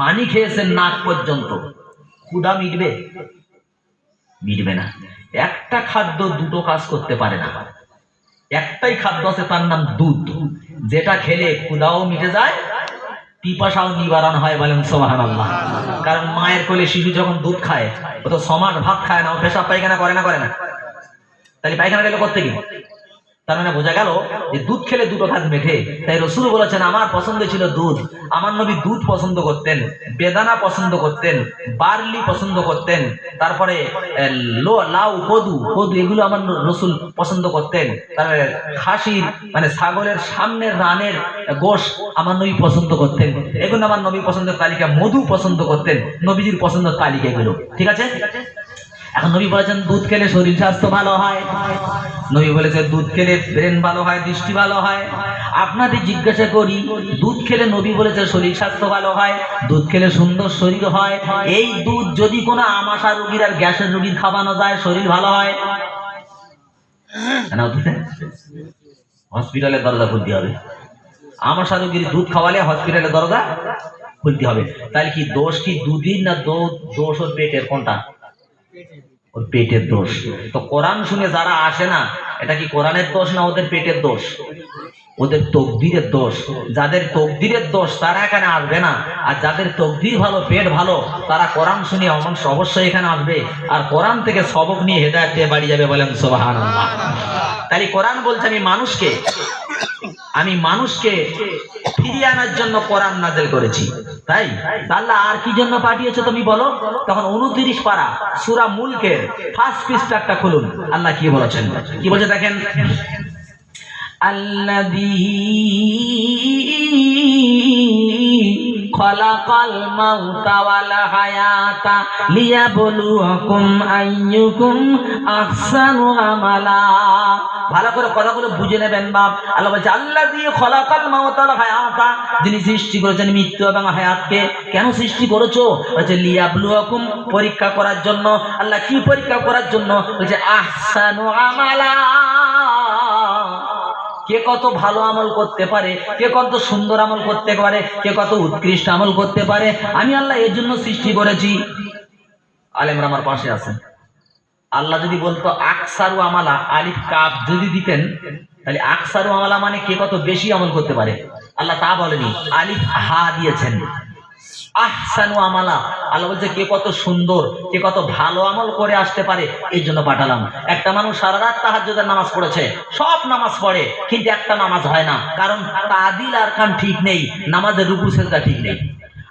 পানি খেয়েছেন নাক পর্যন্ত। ক্ষুধা মিটবে? মিটবে না। একটা খাদ্য দুটো কাজ করতে পারে না। একটাই খাদ্য আছে তার নাম দুধ। যেটা খেলে ক্ষুধাও মিটে যায়, পিপাসাও নিবারণ হয় বলেন সোহান আল্লাহ কারণ মায়ের কোলে শিশু যখন দুধ খায়, ও তো সমান ভাত খায় না, ও পেশাব পায়খানা করে না করে না। তাহলে পায়খানা গেলে করতে কি তার মানে বোঝা গেল যে দুধ খেলে দুটো কাজ মেঠে। তাই রসুল বলেছেন, আমার পছন্দ ছিল দুধ। আমার নবী দুধ পছন্দ করতেন, বেদানা পছন্দ করতেন, বার্লি পছন্দ করতেন, তারপরে লাউ কদু কদু এগুলো আমার রসুল পছন্দ করতেন। তারপরে খাসির মানে ছাগলের সামনের রানের গোশ আমার নবী পছন্দ করতেন। এগুলো আমার নবী পছন্দের তালিকা। মধু পছন্দ করতেন, নবীজির পছন্দের তালিকা এগুলো। ঠিক আছে? এখন নবী বলেছেন, দুধ খেলে শরীর স্বাস্থ্য ভালো হয়। নবী বলেছে দুধ খেলে ব্রেন ভালো হয়, দৃষ্টি ভালো হয়। আপনাদের জিজ্ঞাসা করি, দুধ খেলে নবী বলেছে শরীর স্বাস্থ্য ভালো হয়, দুধ খেলে সুন্দর শরীর হয়। এই দুধ যদি কোনো আমাশা রোগীর আর গ্যাসের রুগীর খাওয়ানো যায়, শরীর ভালো হয়? হসপিটালে দরজা খুলতে হবে। আমাশা রোগীর দুধ খাওয়ালে হসপিটালে দরজা খুলতে হবে। তাহলে কি দোষ কি দুদিন না দোষ ওর পেটের? কোনটা? ওর পেটের দোষ। তো কোরআন শুনে যারা আসে না, এটা কি কোরআনের দোষ না ওদের পেটের দোষ? ওদের তকদিরের দোষ। যাদের তকদিরের দোষ, তারা এখানে আসবে না। আর যাদের তকদির ভালো, পেট ভালো, তারা কোরআন শুনে অবশ্য অবশ্যই এখানে আসবে। আর কোরআন থেকে সবক নিয়ে হেদায়ত পেয়ে বাড়ি যাবে বলেন সোবাহান তাহলে কোরআন বলছে, আমি মানুষকে আমি মানুষকে ফিরিয়ে আনার জন্য কোরআন নাজেল করেছি। তাই? আল্লাহ আর কি জন্য পাঠিয়েছো তুমি বলো? তখন উনত্রিশ পারা সুরা মুলকের ফার্স্ট পিস্টারটা খুলুন। আল্লাহ কি বলেছেন? কি বলছে দেখেন? খলাকাল মাউতা ওয়াল হায়াতা লিয়াবলুয়াকুম আইয়ুকুম আহসানু আমালা। ভালো করে কথাগুলো বুঝে নেবেন বাপ। আল্লাহ বলছে আল্লাহ দিয়ে খলাকাল মাউতাল হায়াতা যিনি সৃষ্টি করেছেন মৃত্যু এবং হায়াতকে কেন সৃষ্টি করেছ? বলছে, লিয়াবলুয়াকুম পরীক্ষা করার জন্য। আল্লাহ কি পরীক্ষা করার জন্য? বলছে, আহসানু আমালা। কে কত ভালো আমল করতে পারে, কে কত সুন্দর আমল করতে পারে, কে কত উৎকৃষ্ট আমল করতে পারে, আমি আল্লাহ এর জন্য সৃষ্টি করেছি। আলেমরা আমার পাশে আছেন। আল্লাহ যদি বলতো, আকসারু আমালা, আলিফ কাপ যদি দিতেন, তাহলে আকসারু আমালা মানে কে কত বেশি আমল করতে পারে? আল্লাহ তা বলেনি, আলিফ, হা দিয়েছেন। আহসানু আমালা। আল্লাহ বলছে, কে কত সুন্দর, কে কত ভালো আমল করে আসতে পারে এই জন্য পাঠালাম। একটা মানুষ সারা রাত তাহাজ্জুদের নামাজ পড়েছে, সব নামাজ পড়ে, কিন্তু একটা নামাজ হয় না, কারণ তাদিল আর কান ঠিক নেই, নামাজের রুকু সেজদা ঠিক নেই।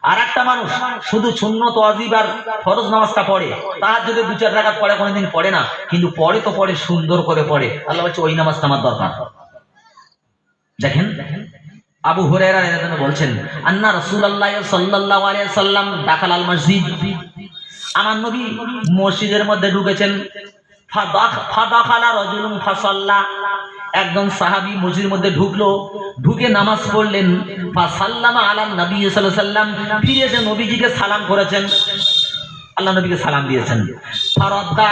আর একটা মানুষ শুধু সুন্নত অজিব আর ফরজ নামাজটা পড়ে তাহার যদি দু চার রাকাত পড়ে, কোনোদিন পড়ে না, কিন্তু পড়ে তো পড়ে, সুন্দর করে পড়ে। আল্লাহ বলছে, ওই নামাজটা আমার দরকার। দেখেন দেখেন আবু রাদিয়াল্লাহু বলছেন, আন্না রাসূলুল্লাহ সাল্লাল্লাহু সাল্লাম দাখাল আল মসজিদ আমার নবী মসজিদের মধ্যে ঢুকেছেন। একজন সাহাবী মসজিদের মধ্যে ঢুকলো। ঢুকে নামাজ পড়লেন। ফাসাল্লামা নবী সাল্লাম ফিরে এসে নবীজিকে সালাম করেছেন। আল্লাহ নবীকে সালাম দিয়েছেন। ফারাদ্দা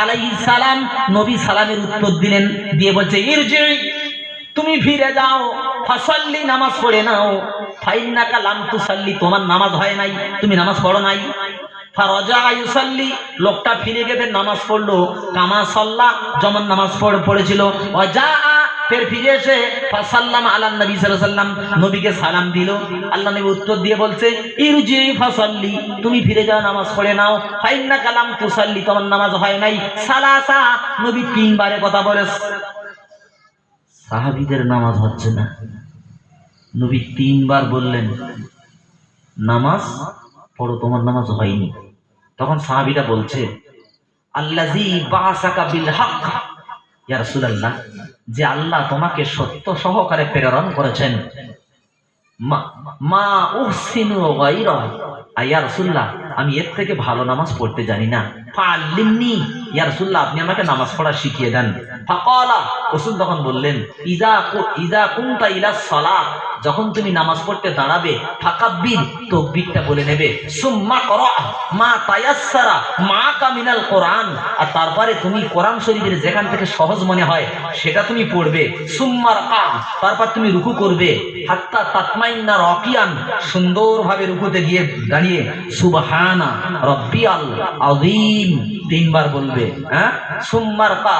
সালাম, নবী সালামের উত্তর দিলেন। দিয়ে বলছে ইরজি তুমি ফিরে যাও। ফাসাল্লি নামাজ পড়ে নাও। ফাইন্নাকা লাম তুসাল্লি, তোমার নামাজ হয় নাই, তুমি নামাজ পড়ো নাই। ফারাজা ইউসাল্লি, লোকটা ফিরে গেছে নামাজ পড়ল। কামা সাল্লা, যেমন নামাজ পড়ে, পড়েছিল। অজা ফের ফিরে এসে ফাসাল্লাম আলান নবী সাল্লাম নবীকে সালাম দিল। আল্লাহ নবী উত্তর দিয়ে বলছে, ইরজি ফাসাল্লি, তুমি ফিরে যাও, নামাজ পড়ে নাও। ফাইন্না কালাম তুসাল্লি, তোমার নামাজ হয় নাই। সালাসা, নবী তিনবারে কথা বলে সাহাবিদের নামাজ হচ্ছে না। নবী তিনবার বললেন, নামাজ পড়ো, তোমার নামাজ হয়নি। তখন সাহাবিরা বলছে রাসূলুল্লাহ, যে আল্লাহ তোমাকে সত্য সহকারে প্রেরণ করেছেন। মা- উহসিনু ইয়া রাসূলুল্লাহ, আমি এর থেকে ভালো নামাজ পড়তে জানি না। ফাল্লিমনি ইয়া রাসূলুল্লাহ, আপনি আমাকে নামাজ পড়া শিখিয়ে দেন। ফাকালা। রসুল তখন বললেন ইজা ইজা কুনতা ইলা সালাত। যখন তুমি নামাজ পড়তে দাঁড়াবে, ফাকাব্বির তাকবীরটা বলে নেবে, সুম্মা কর মা তায়াসসারা মা কামিনাল কোরআন। আর তারপরে তুমি কোরআন শরীফের যেখান থেকে সহজ মনে হয়, সেটা তুমি পড়বে সুম্মার কা তারপর তুমি রুকু করবে, হাত্তা তাতমাইন্না রকিয়ান সুন্দরভাবে রুকুতে গিয়ে দাঁড়িয়ে, সুবহানা রব্বিয়াল আযীম। তিনবার বলবে হ্যাঁ? সুম্মার কা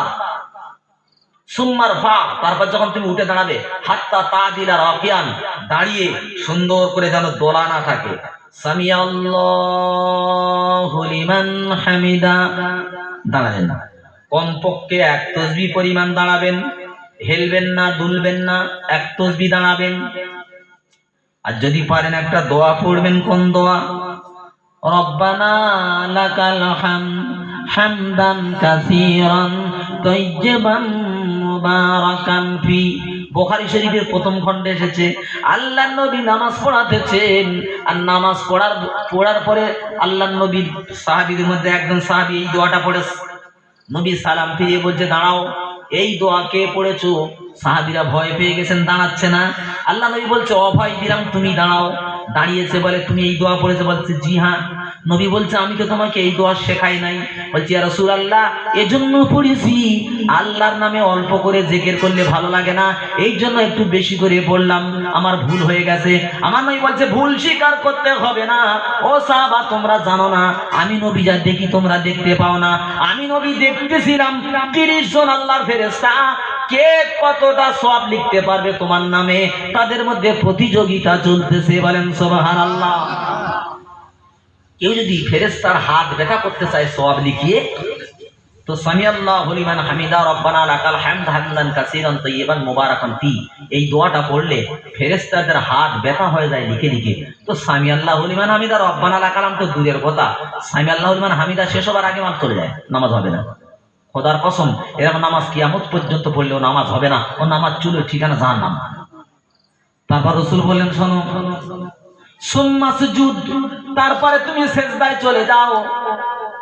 সুম্মার ফা তারপর যখন তুমি উঠে দাঁড়াবে, হাত্তা তা দিলা রকিয়ান দাঁড়িয়ে সুন্দর করে যেন দোলা না থাকে। হামিদা। দাঁড়াবেন কমপক্ষে এক তসবি পরিমাণ দাঁড়াবেন। হেলবেন না, দুলবেন না, এক তসবি দাঁড়াবেন। আর যদি পারেন একটা দোয়া পড়বেন, কোন দোয়া? রব্বানা লাকাল হাম হামদান কাসীরান তাইয়্যিবান বুখারী শরীফের প্রথম খণ্ডে এসেছে আল্লাহ নবী নামাজ পড়াতেছেন। আর নামাজ পড়ার পড়ার পরে আল্লাহ নবীর সাহাবীদের মধ্যে একজন সাহাবী এই দোয়াটা পড়ে, নবী সালাম ফিরিয়ে বলছে, দাঁড়াও, এই দোয়া কে পড়েছো? সাহাবিরা ভয় পেয়ে গেছেন, দাঁড়াচ্ছে না। আল্লাহ নবী বলছে, অভয় দিলাম, তুমি দাঁড়াও। দাঁড়িয়েছে বলে, তুমি এই দোয়া পড়েছে? বলছে, জি হ্যাঁ। নবী বলছে, আমি তো তোমাকে এই দোয়া শেখাই নাই। বলছি আর রসুল আল্লাহ এজন্য পড়েছি। আল্লাহর নামে অল্প করে জেকের করলে ভালো লাগে না। এই জন্য একটু বেশি করে পড়লাম। আমার ভুল হয়ে গেছে। আমার নবী বলছে, ভুল স্বীকার করতে হবে না। ও সাহাবা, তোমরা জানো না, আমি নবী যা দেখি, তোমরা দেখতে পাও না। আমি নবী দেখতেছিলাম, তিরিশ জন আল্লাহর ফেরেস্তা কে কতটা সব লিখতে পারবে তোমার নামে? তাদের মধ্যে প্রতিযোগিতা চলতেছে, বলেন সোবাহান আল্লাহ কেউ যদি ফেরেস্তার হাত ব্যথা করতে চায় সব লিখিয়ে, তো সামি আল্লাহ হলিমান হামিদা রব্বানা লাকাল হামদ হামদান কাসিরান তাইয়িবান মুবারাকান ফি। এই দোয়াটা পড়লে ফেরেশতাদের হাত ব্যথা হয়ে যায় লিখে লিখে। তো সামি আল্লাহ হলিমান হামিদা রব্বানা লাকালাম তো দূরের কথা। সামি আল্লাহ হলিমান হামিদা শেষ হবার আগে মাফ চলে যায় নামাজ হবে না। খোদার কসম এরকম নামাজ কিয়ামত পর্যন্ত পড়লেও নামাজ হবে না। ও নামাজ চুলো ঠিকানা জাহান নাম তারপর রসুল বললেন, শোনো সুম্মা সুজুদ, তারপরে তুমি সেজদায় চলে যাও।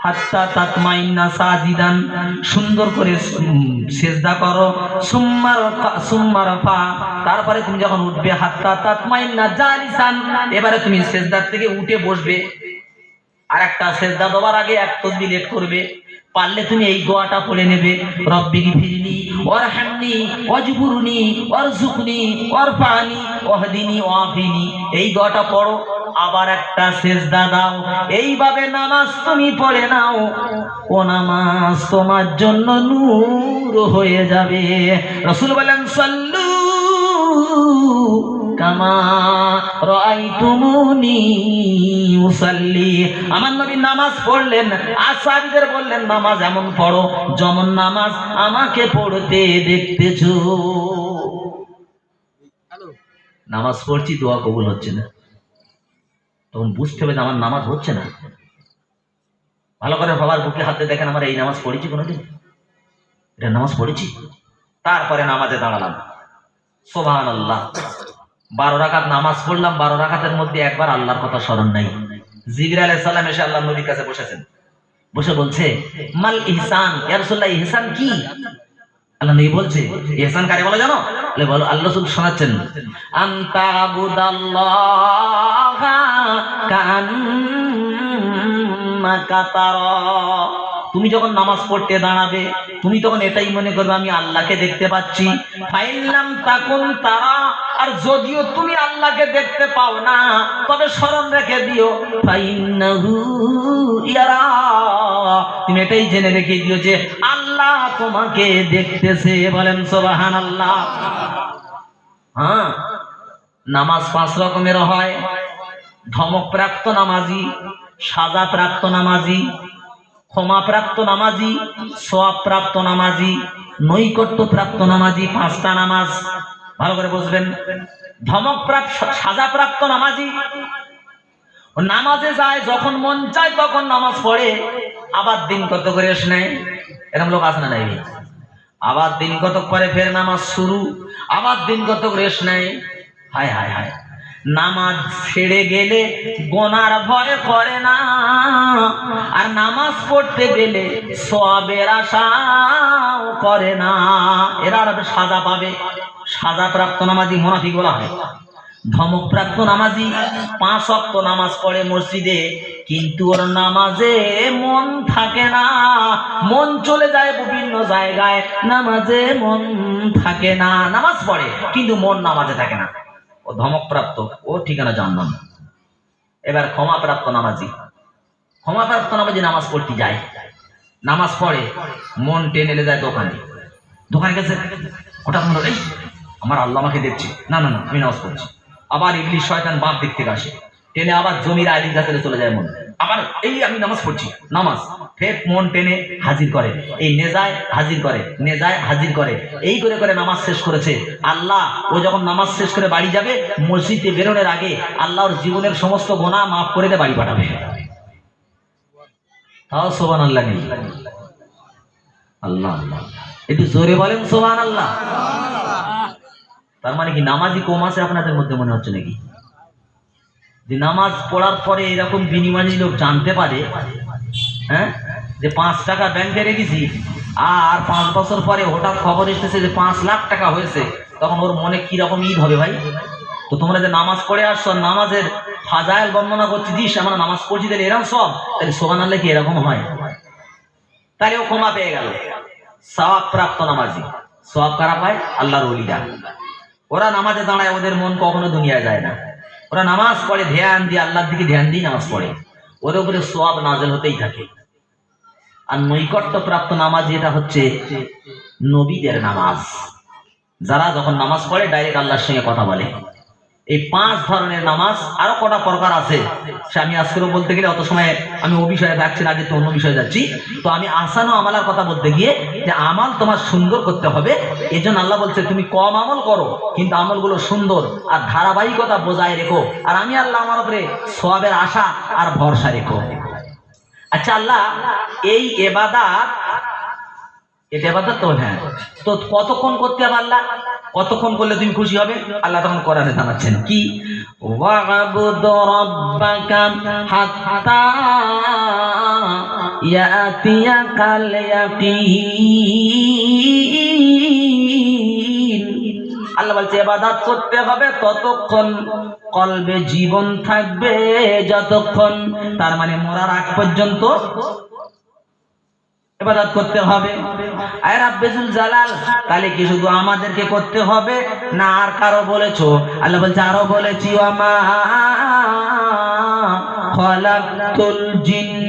হাত্তা তাতমাইন্না সাজিদান, সুন্দর করে সেজদা করো। সুম্মার সুম্মার ফা তারপরে তুমি যখন উঠবে, হাত্তা তাতমাইন্না জালিসান, এবারে তুমি সেজদার থেকে উঠে বসবে। আর একটা সেজদা দেওয়ার আগে এক তসবি লেট করবে। পারলে তুমি এই দোয়াটা পড়ে নেবে। রব্বিগি ফিরলি ওয়ারহামনি, ওয়াজবুরনি ওয়ারজুকনি ওয়ারফানি ওয়াহদিনি, ওয়াফিনি। এই দোয়াটা পড়ো, আবার একটা সেজদা দাও। এইভাবে নামাজ তুমি পড়ে নাও। ও নামাজ তোমার জন্য নূর হয়ে যাবে। রসুল বলেন, সাল্লু কামা রাআইতুমুনি উসাল্লি। আমার নবী নামাজ পড়লেন আর সাহাবীদের বললেন নামাজ এমন পড়ো যেমন নামাজ আমাকে পড়তে দেখতেছো। নামাজ পড়ছি দোয়া কবুল হচ্ছে না। তখন বুঝতে হবে যে আমার নামাজ হচ্ছে না। ভালো করে বাবার বুকে হাতে দেখেন আমার এই নামাজ পড়েছি কোনোদিন? এটা নামাজ পড়েছি। তারপরে নামাজে দাঁড়ালাম। সোভান আল্লাহ বারো রাকাত নামাজ পড়লাম বারো রাকাতের মধ্যে একবার আল্লাহর কথা স্মরণ নাই। এসে আল্লাহ নবীর কাছে বসেছেন। বসে বলছে, মাল ইহসান ইহসান কি? আল্লাহ নবী বলছে, ইহসান কারে বলে জানো? বলে, বলো, আল্লাহ রাসূল শোনাচ্ছেন। আনতা আবুদাল্লাহ তুমি যখন নামাজ পড়তে দাঁড়াবে, তুমি তখন এটাই মনে করবে, আমি আল্লাহকে দেখতে পাচ্ছি। ফাইলাম তাকুন তারা। আর যদিও তুমি আল্লাহকে দেখতে পাও না, তবে স্মরণ রেখে দিও। তুমি এটাই জেনে রেখে দিও যে আল্লাহ তোমাকে দেখতেছে। বলেন, সুবহানাল্লাহ। হ্যাঁ নামাজ পাঁচ রকমের হয়। ধমকপ্রাপ্ত নামাজি, সাজাপ্রাপ্ত নামাজি, ক্ষমাপ্রাপ্ত নামাজি, সোয়াবপ্রাপ্ত নামাজি নৈকট্য প্রাপ্ত নামাজি, পাঁচটা নামাজ। ভালো করে বুঝবেন। ধমকপ্রাপ্ত, সাজাপ্রাপ্ত নামাজি। নামাজে যায়, যখন মন চায় তখন নামাজ পড়ে। আবার দিন কত করে এসে নেয় এরকম লোক আছে না নাই? আবার দিন কত পরে ফের নামাজ শুরু? আবার দিন কত রেস্ট নেয় হায় হায় হায়। নামাজ ছেড়ে গেলে গোনার ভয় করে না। আর নামাজ পড়তে গেলে সবের আশাও করে না। এরা আর সাজা পাবে। সাজা প্রাপ্ত নামাজি মোনাফিক বলা হয়। ধমকপ্রাপ্ত নামাজি পাঁচ অক্ত নামাজ পড়ে মসজিদে, কিন্তু ওর নামাজে মন থাকে না। মন চলে যায় বিভিন্ন জায়গায়, নামাজে মন থাকে না। নামাজ পড়ে, কিন্তু মন নামাজে থাকে না। ও ধমকপ্রাপ্ত, ও ঠিকানা জানলাম। এবার ক্ষমাপ্রাপ্ত নামাজি। ক্ষমাপ্রাপ্ত নামাজি নামাজ পড়তে যায়। নামাজ পড়ে, মন টেনে যায় দোকানে। দোকানে গেছে, হঠাৎ মনে আমার আল্লাহ আমাকে দেখছে। না না না, আমি নামাজ পড়ছি। আবার ইংলিশ শয়তান বাপ দিক থেকে আসে। টেনে আবার জমির আলির কাছে চলে যায় মন। আবার এই আমি নামাজ পড়ছি, নামাজ। ফের মন টেনে হাজির করে। এই নেজায় হাজির করে, নেজায় হাজির করে। এই করে করে নামাজ শেষ করেছে। আল্লাহ, ও যখন নামাজ শেষ করে বাড়ি যাবে, মসজিদে বেরোনোর আগে আল্লাহর জীবনের সমস্ত গোনা মাফ করে দিয়ে বাড়ি পাঠাবে। তাও সোবান আল্লাহ নেই। আল্লাহ আল্লাহ। একটু জোরে বলেন সোবান আল্লাহ তার মানে কি নামাজি কম আছে আপনাদের মধ্যে মনে হচ্ছে নাকি? যে নামাজ পড়ার পরে এরকম বিনিময় লোক জানতে পারে হ্যাঁ যে পাঁচ টাকা ব্যাংকে রেখেছি, আর পাঁচ বছর পরে হঠাৎ খবর এসেছে যে পাঁচ লাখ টাকা হয়েছে, তখন ওর মনে কি রকম ঈদ হবে ভাই? তো তোমরা যে নামাজ পড়ে আসছো নামাজের ফাজাইল বর্ণনা করছি দিস আমরা নামাজ পড়ছি, তাহলে এরকম সব? তাহলে সোহান আল্লাহ কি এরকম হয়? তাহলে ও ক্ষমা পেয়ে গেল। সওয়াব প্রাপ্ত নামাজি। সওয়াব কারা পায়? আল্লাহর ওলিরা। ওরা নামাজে দাঁড়ায়, ওদের মন কখনো দুনিয়া যায় না। ওরা নামাজ পড়ে, ধ্যান দিয়ে, আল্লাহর দিকে ধ্যান দিয়ে নামাজ পড়ে। ওদের উপরে সব নাজল হতেই থাকে। আর নৈকট্য প্রাপ্ত নামাজ এটা হচ্ছে নবীদের নামাজ। যারা যখন নামাজ পড়ে, ডাইরেক্ট আল্লাহর সঙ্গে কথা বলে। এই পাঁচ ধরনের নামাজ আরও কটা প্রকার আছে? সে আমি আজকেও বলতে গেলে অত সময় আমি ও বিষয়ে থাকছি না আগে অন্য বিষয়ে যাচ্ছি। তো আমি আসানো আমালার কথা বলতে গিয়ে যে আমাল তোমার সুন্দর করতে হবে। এই জন্য আল্লাহ বলছে, তুমি কম আমল করো, কিন্তু আমলগুলো সুন্দর আর ধারাবাহিকতা বজায় রেখো। আর আমি আল্লাহ আমার উপরে সবের আশা আর ভরসা রেখো। আচ্ছা আল্লাহ, এই এবাদাত এটা এবাদত তো হ্যাঁ তো কতক্ষণ করতে আল্লাহ? কতক্ষণ করলে তুমি খুশি হবে? আল্লাহ তখন কোরআনে জানাচ্ছেন, কি? ওয়াবুদ রাব্বাকা হাত্তা ইয়াতিয়াকাল ইয়াকিন আল্লাহ বলছে, ইবাদত করতে হবে ততক্ষণ, কলবে জীবন থাকবে যতক্ষণ, তার মানে মরার আগ পর্যন্ত ইবাদত করতে হবে। আয় আব্বেসুল জালাল তাহলে কি শুধু আমাদেরকে করতে হবে? না, আর কারও বলেছ? আল্লাহ বলছে, আরও বলেছি আমা খলাকতুল জিন্না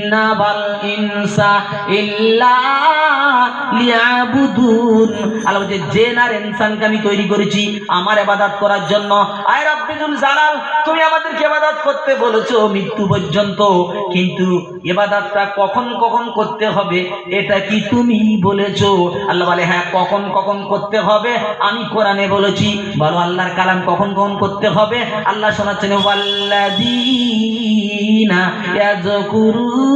আমি তৈরি করেছি, আমার করার জন্য। আয় জালাল, তুমি আমাদেরকে করতে বলেছ মৃত্যু পর্যন্ত, কিন্তু কখন কখন করতে হবে, এটা কি তুমি বলেছ? আল্লাহ বলে হ্যাঁ কখন কখন করতে হবে, আমি কোরআনে বলেছি। বলো, আল্লাহর কালাম কখন কখন করতে হবে? আল্লাহ শোনাচ্ছেন, ওয়াল্লাযীনা ইয়াযকুরুন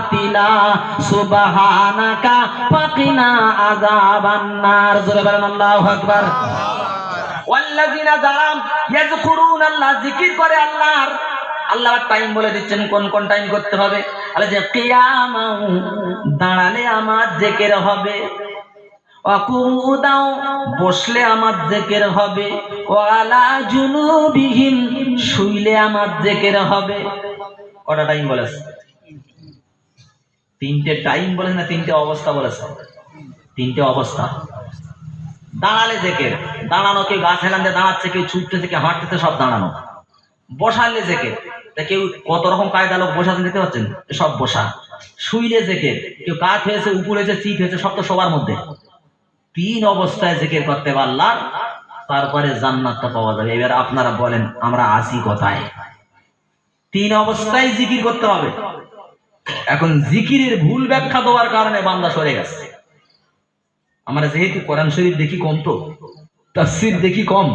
আতিনা সুবহানাকা জোরে বলেন আল্লাহু আকবার। ওয়াল্লাযিনা আল্লাহ জিকির করে আল্লাহর। আল্লাহ টাইম বলে দিচ্ছেন কোন কোন টাইম করতে হবে? আরে যে কিয়ামাউ দাঁড়ালে আমার জেকের হবে। অকুদাও বসলে আমার জেকের হবে। ওয়ালা জুনুবিহীন শুইলে আমার জেকের হবে। কটা টাইম বলেছে? তিনটে টাইম বলেছে না, তিনটে অবস্থা বলেছে তিনটে অবস্থা। দাঁড়ালে জেকের দাঁড়ানো, কেউ গাছ হেলান দিয়ে দাঁড়াচ্ছে, কেউ ছুটতেছে কেউ হাঁটতেছে, সব দাঁড়ানো। বসালে জেকের তা কেউ কত রকম কায়দা লোক বসাতে দেখতে পাচ্ছেন? সব বসা। শুইলে জেকের কেউ কাঠ হয়েছে, উপর হয়েছে চিট হয়েছে, সব তো সবার মধ্যে। তিন অবস্থায় জেকের করতে পারলাম, তারপরে জান্নাতটা পাওয়া যাবে। এবার আপনারা বলেন, আমরা আসি কোথায়? তিন অবস্থায় জিকির করতে হবে। এখন জিকিরের ভুল ব্যাখ্যা দেওয়ার কারণে বান্দা সরে গেছে। আমরা যেহেতু কোরআন শরীফ দেখি কম তো, তাফসীর দেখি কম।